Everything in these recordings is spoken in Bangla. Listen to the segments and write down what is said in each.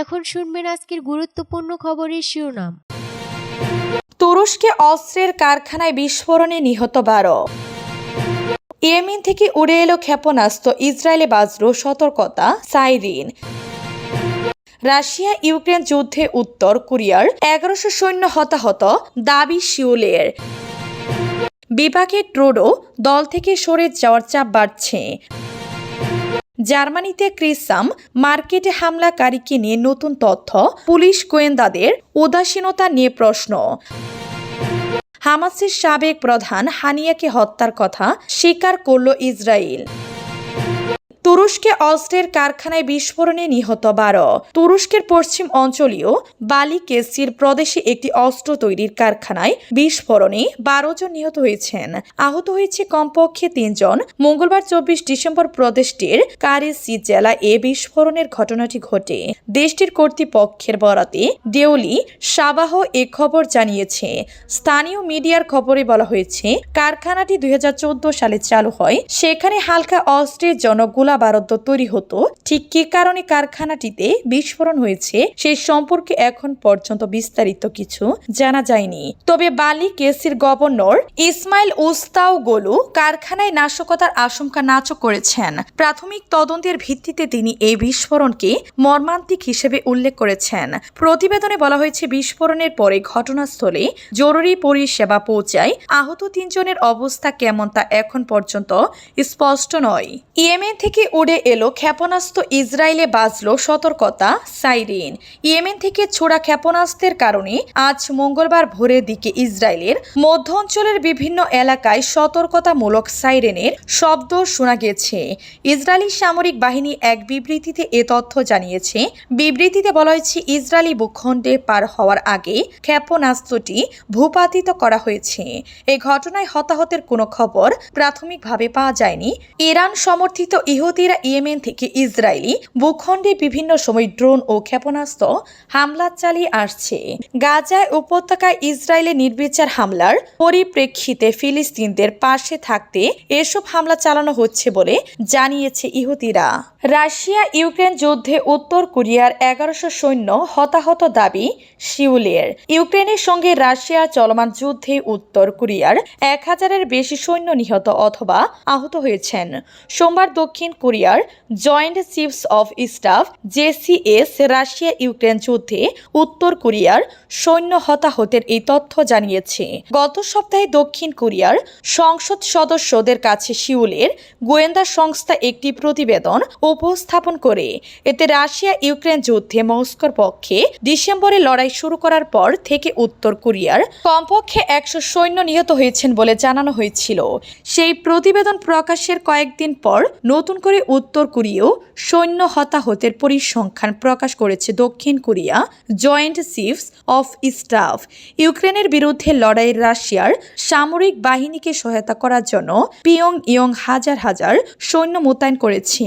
এখন শুনবেন আজকের গুরুত্বপূর্ণ খবরের শিরোনাম। তুরস্কে অস্ত্রের কারখানায় বিস্ফোরণে নিহত বারো। ইয়েমেন থেকে উড়ে এলো ক্ষেপণাস্ত্র, ইসরায়েলে বাজল সতর্কতা, সাইরিন। রাশিয়া ইউক্রেন যুদ্ধে উত্তর কোরিয়ার এগারোশো সৈন্য হতাহত, দাবি শিউলের বিপাকে ট্রোডো দল থেকে সরে যাওয়ার চাপ বাড়ছে। জার্মানিতে ক্রিসাম মার্কেটে হামলাকারীকে নিয়ে নতুন তথ্য, পুলিশ গোয়েন্দাদের উদাসীনতা নিয়ে প্রশ্ন। হামাসের সাবেক প্রধান হানিয়াকে হত্যার কথা স্বীকার করল ইসরায়েল। তুরস্কে অস্ত্রের কারখানায় বিস্ফোরণে নিহত বারো। তুরস্কের পশ্চিম অঞ্চলীয় বালি কেসির প্রদেশে একটি অস্ত্র তৈরির কারখানায় বিস্ফোরণে বারো জন নিহত হয়েছেন। আহত হয়েছে কমপক্ষে তিনজন মঙ্গলবার চব্বিশ ডিসেম্বর প্রদেশটির কারেসি জেলা এ বিস্ফোরণের ঘটনাটি ঘটে। দেশটির কর্তৃপক্ষের বরাতে দেওলি সাবাহ এ খবর জানিয়েছে। স্থানীয় মিডিয়ার খবরে বলা হয়েছে, কারখানাটি দুই হাজার চোদ্দ সালে চালু হয়। সেখানে হালকা অস্ত্রের জন্য গোলা বারুদ তৈরি হতো, ঠিক কি কারণে কারখানাটিতে বিস্ফোরণ হয়েছে সেই সম্পর্কে এখন পর্যন্ত বিস্তারিত কিছু জানা যায়নি। তবে বালি কেসির গভর্নর ইসমাইল উস্তাও গোলু কারখানায় নাশকতার আশঙ্কা নাচক করেছেন। প্রাথমিক তদন্তের ভিত্তিতে তিনি এই বিস্ফোরণকে মর্মান্তিক হিসেবে উল্লেখ করেছেন। প্রতিবেদনে বলা হয়েছে, বিস্ফোরণের পরে ঘটনাস্থলে জরুরি পরিষেবা পৌঁছায় আহত তিনজনের অবস্থা কেমন তা এখন পর্যন্ত স্পষ্ট নয়। ইয়েমেন থেকে উড়ে এলো ক্ষেপণাস্ত্র ইসরায়েলে বাজলো সতর্কতা, সাইরিন। ইয়েমেন থেকে ছোড়া ক্ষেপণাস্ত্রের কারণে আজ মঙ্গলবার ভোরের দিকে ইসরায়েলের মধ্য অঞ্চলের বিভিন্ন এলাকায় সতর্কতামূলক সাইরেনের শব্দ শোনা গেছে। ইসরায়েলি সামরিক বাহিনী এক বিবৃতিতে এ তথ্য জানিয়েছে। বিবৃতিতে বলা হয়েছে, ইসরায়েলি ভূখণ্ডে পার হওয়ার আগে ক্ষেপণাস্ত্রটি ভূপাতিত করা হয়েছে। এই ঘটনায় হতাহতের কোনো খবর প্রাথমিকভাবে পাওয়া যায়নি। ইরান সমর্থিত ইহুদিরা ইয়েমেন থেকে ইসরায়েলি ভূখণ্ডে বিভিন্ন সময় ড্রোন ও ক্ষেপণাস্ত্র হামলা চালিয়ে আসছে। গাজায় উপত্যকায় ইসরায়েলের নির্বিচার হামলার পরিপ্রেক্ষিতে ফিলিস্তিনদের পাশে থাকতে এসব হামলা চালানো হচ্ছে বলে জানিয়েছে ইহুদিরা। রাশিয়া ইউক্রেন যুদ্ধে উত্তর কোরিয়ার এগারোশো সৈন্য হতাহত দাবি শিউলের। ইউক্রেনের সঙ্গে রাশিয়া চলমান যুদ্ধে উত্তর কোরিয়ার এক হাজারের বেশি সৈন্য নিহত অথবা আহত হয়েছেন। সোমবার দক্ষিণ কোরিয়ার joint chiefs of staff JCS Russia Ukraine যুদ্ধে উত্তর কোরিয়ার সৈন্য হতাহতের এই তথ্য জানিয়েছে। গত সপ্তাহে দক্ষিণ কোরিয়ার সংসদ সদস্যদের কাছে শিউলের গোয়েন্দা সংস্থা একটি প্রতিবেদন উপস্থাপন করে, এতে রাশিয়া ইউক্রেন যুদ্ধে মস্কোর পক্ষে ডিসেম্বরে লড়াই শুরু করার পর থেকে উত্তর কোরিয়ার কমপক্ষে একশো সৈন্য নিহত হয়েছেন বলে জানানো হয়েছিল। সেই প্রতিবেদন প্রকাশের কয়েকদিন পর নতুন করে উত্তর কোরীয় সৈন্য হতাহতের পরিসংখ্যান প্রকাশ করেছে দক্ষিণ Korea, joint chiefs of staff. ইউক্রেনের বিরুদ্ধে লড়াইয়ে রাশিয়ার সামরিক বাহিনীকে সহায়তা করার জন্য পিয়ং ইয়ং হাজার হাজার সৈন্য মোতায়েন করেছে।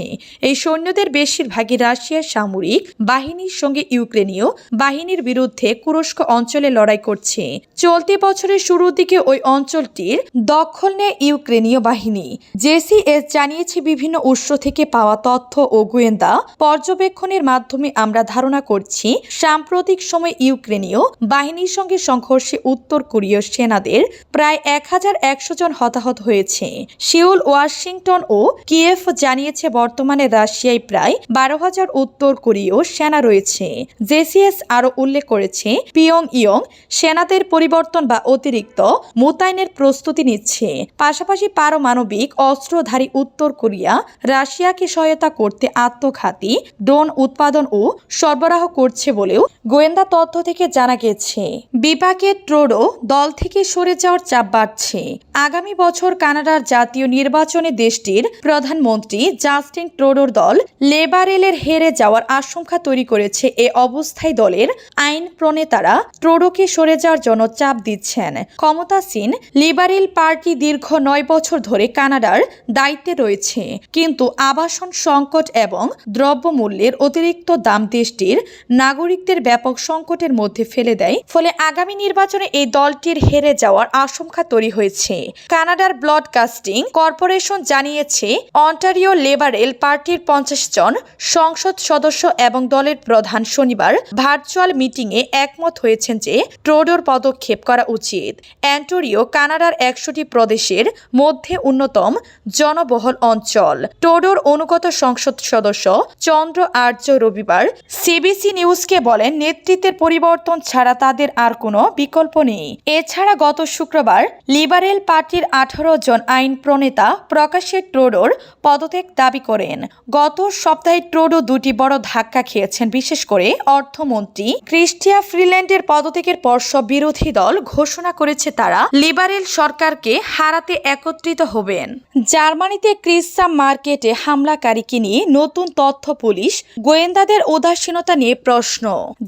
এই সৈন্যদের বেশিরভাগই রাশিয়ার সামরিক বাহিনীর সঙ্গে ইউক্রেনীয় বাহিনীর বিরুদ্ধে কুরস্ক অঞ্চলে লড়াই করছে। চলতি বছরের শুরুর দিকে ওই অঞ্চলটির দখল নেয় ইউক্রেনীয় বাহিনী। জেসিএস জানিয়েছে বিভিন্ন উৎস থেকে পাওয়া তথ্য ও গোয়েন্দা পর্যবেক্ষণের মাধ্যমে আমরা ধারণা করছি, সাম্প্রতিক সময় ইউক্রেনীয় বাহিনীর সঙ্গে সংঘর্ষে উত্তর কোরীয় সেনাদের প্রায় এক হাজার একশো জন হতাহত হয়েছে। সিউল, ওয়াশিংটন ও কিয়েফ জানিয়েছে বর্তমানে রাশিয়ায় প্রায় বারো হাজার উত্তর কোরীয় সেনা রয়েছে। জেসিএস আরও উল্লেখ করেছে পিয়ং ইয়ং সেনাদের পরিবর্তন বা অতিরিক্ত মোতায়েনের প্রস্তুতি নিচ্ছে। পাশাপাশি পারমাণবিক অস্ত্রধারী উত্তর কোরিয়া রাশিয়াকে সহায়তা করতে আত্মঘাতী ড্রোন উৎপাদন ও সরবরাহ করছে বলেও গোয়েন্দা তথ্য থেকে জানা গেছে। বিপাকে ট্রোডো দল থেকে সরে যাওয়ার চাপ বাড়ছে। আগামী বছর কানাডার জাতীয় নির্বাচনে দেশটির প্রধানমন্ত্রী জাস্টিন ট্রোডোর দল লেবারেলের হেরে যাওয়ার আশঙ্কা তৈরি করেছে এ অবস্থায় দলের আইন প্রণেতারা ট্রোডোকে সরে যাওয়ার জন্য চাপ দিচ্ছেন। ক্ষমতাসীন লিবারেল পার্টি দীর্ঘ নয় বছর ধরে কানাডার দায়িত্বে রয়েছে। কিন্তু আবাসন সংকট এবং দ্রব্যমূল্যের অতিরিক্ত দাম দেশটির নাগরিকদের ব্যাপক সংকটের মধ্যে ফেলে দেয়। ফলে আগামী নির্বাচনে এই দলটির হেরে যাওয়ার আশঙ্কা তৈরি হয়েছে। কানাডার ব্রডকাস্টিং কর্পোরেশন জানিয়েছে, অন্টারিও লেবারেল পার্টির পঞ্চাশ জন সংসদ সদস্য এবং দলের প্রধান শনিবার ভার্চুয়াল মিটিংয়ে একমত হয়েছেন যে ট্রোডোর পদক্ষেপ করা উচিত। অ্যান্টোরিও কানাডার একশোটি প্রদেশের মধ্যে অন্যতম জনবহুল অঞ্চল। টোডোর অনুগত সংসদ সদস্য চন্দ্র আর্য রবিবার সিবিসি নিউজকে বলেন, নেতৃত্বের পরিবর্তন ছাড়া তাদের আর কোনো বিকল্প নেই। এছাড়া গত শুক্রবার লিবারেল পার্টির আঠারো জন আইন প্রণেতা প্রকাশ্যে ট্রোডোর পদত্যাগ দাবি করেন। গত সপ্তাহে ট্রোডো দুটি বড় ধাক্কা খেয়েছেন, বিশেষ করে অর্থমন্ত্রী ক্রিস্টিয়া ফ্রিল্যান্ডের পদত্যাগের পর সব বিরোধী দল ঘোষণা করেছে তারা লিবারেল সরকারকে হারাতে একত্রিত হবেন। জার্মানিতে ক্রিসা মার্কেটে হামলাকারীকে নিয়ে নতুন তথ্য পুলিশ গোয়েন্দাদের উদাসীনতা নিয়ে প্রশ্ন।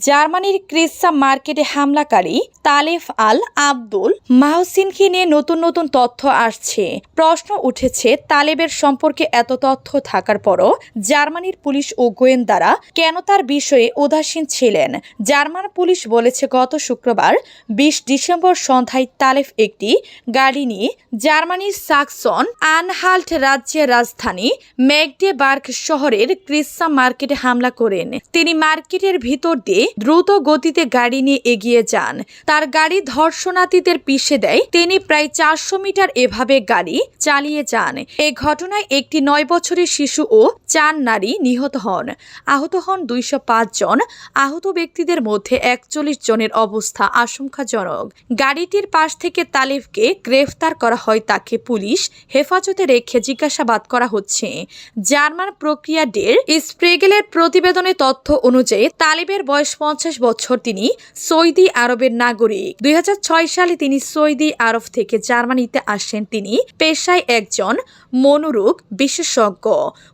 জার্মানির ক্রিসা মার্কেটে হামলাকারী তালেফ আল আব্দুল মাহসিনকে নিয়ে নতুন নতুন তথ্য আসছে। প্রশ্ন উঠেছে, তালেবের সম্পর্কে এত তথ্য থাকার পরও জার্মানির পুলিশ ও গোয়েন্দারা কেন তার বিষয়ে উদাসীন ছিলেন? জার্মান পুলিশ বলেছে, গত শুক্রবার বিশ ডিসেম্বর সন্ধ্যায় তালেফ একটি গাড়ি নিয়ে জার্মানির সাকসন আনহাল্ট রাজ্যের রাজধানী মেগডেবার্গ শহরের ক্রিসা মার্কেটে হামলা করেন। তিনি মার্কেটের ভিতর দিয়ে দ্রুত গতিতে গাড়ি নিয়ে এগিয়ে যান। তার গাড়ি ধর্ষণাতীতের পিষে দেয়। তিনি প্রায় চারশো মিটার এভাবে গাড়ি চালিয়ে যান। এই ঘটনায় একটি নয় বছরের শিশু ও চার নারী নিহত হন। আহত হন দুইশো পাঁচ জন। আহত ব্যক্তিদের মধ্যে একচল্লিশ জনের অবস্থা আশঙ্কাজনক। গাড়িটির পাশ থেকে তালিফকে গ্রেফতার করা হয় তাকে পুলিশ হেফাজতে রেখে জিজ্ঞাসাবাদ করা হচ্ছে। জার্মান প্রক্রিয়া ডের স্প্রেগেলের প্রতিবেদনে তথ্য অনুযায়ী তালিবের বয়স পঞ্চাশ বছর, তিনি সৌদি আরবের নাগরিক। দুই সালে তিনি সৌদি আরব থেকে জার্মানিতে আসেন। তিনি পেশায় একজন মনোরোগ বিশেষজ্ঞ।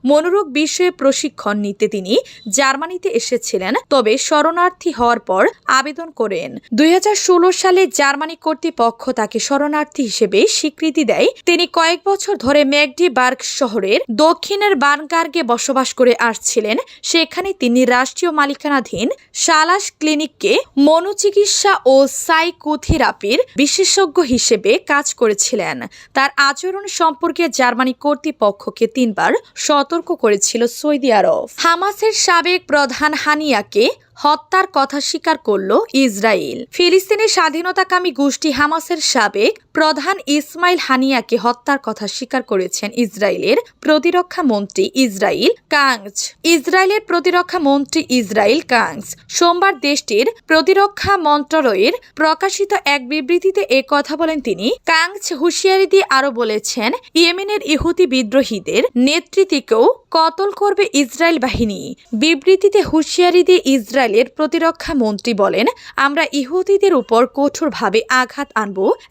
মনোরোগ বিষয়ে প্রশিক্ষণ নিতে তিনি জার্মানিতে এসেছিলেন, তবে শরণার্থী হওয়ার পর আবেদন করেন। দুই হাজার ষোলো সালে জার্মানি কর্তৃপক্ষ তাকে শরণার্থী হিসেবে স্বীকৃতি দেয়। তিনি কয়েক বছর ধরে ম্যাগডি বার্গ শহরের দক্ষিণের বানগার্গে বসবাস করে আসছিলেন, সেখানে তিনি রাষ্ট্রীয় মালিকানাধীন সালাস ক্লিনিককে মনোচিকিৎসা ও সাইকোথেরাপির বিশেষজ্ঞ হিসেবে কাজ করেছিলেন। তার আচরণ সম্পর্কে জার্মানি কর্তৃপক্ষকে তিনবার সতর্ক করেছিল সৌদি আরব। হামাসের সাবেক প্রধান হানিয়াকে হত্যার কথা স্বীকার করল ইসরায়েল। ফিলিস্তিনের স্বাধীনতাকামী গোষ্ঠী হামাসের সাবেক প্রধান ইসমাইল হানিয়াকে হত্যার কথা স্বীকার করেছেন ইসরায়েলের প্রতিরক্ষা মন্ত্রী ইসরায়েল কাংস ইসরায়েলের প্রতিরক্ষা মন্ত্রী ইসরায়েল কাংস সোমবার দেশটির প্রতিরক্ষা মন্ত্রণালয়ের প্রকাশিত এক বিবৃতিতে এ কথা বলেন তিনি। কাংস হুঁশিয়ারি দিয়ে আরও বলেছেন, ইয়েমেনের ইহুতি বিদ্রোহীদের নেতৃত্বকেও কতল করবে ইসরায়েল বাহিনী। বিবৃতিতে হুঁশিয়ারি দিয়ে ইসরায়েলের প্রতিরক্ষা মন্ত্রী বলেন, আমরা ইহুদিদের উপর কঠোরভাবে আঘাত আনব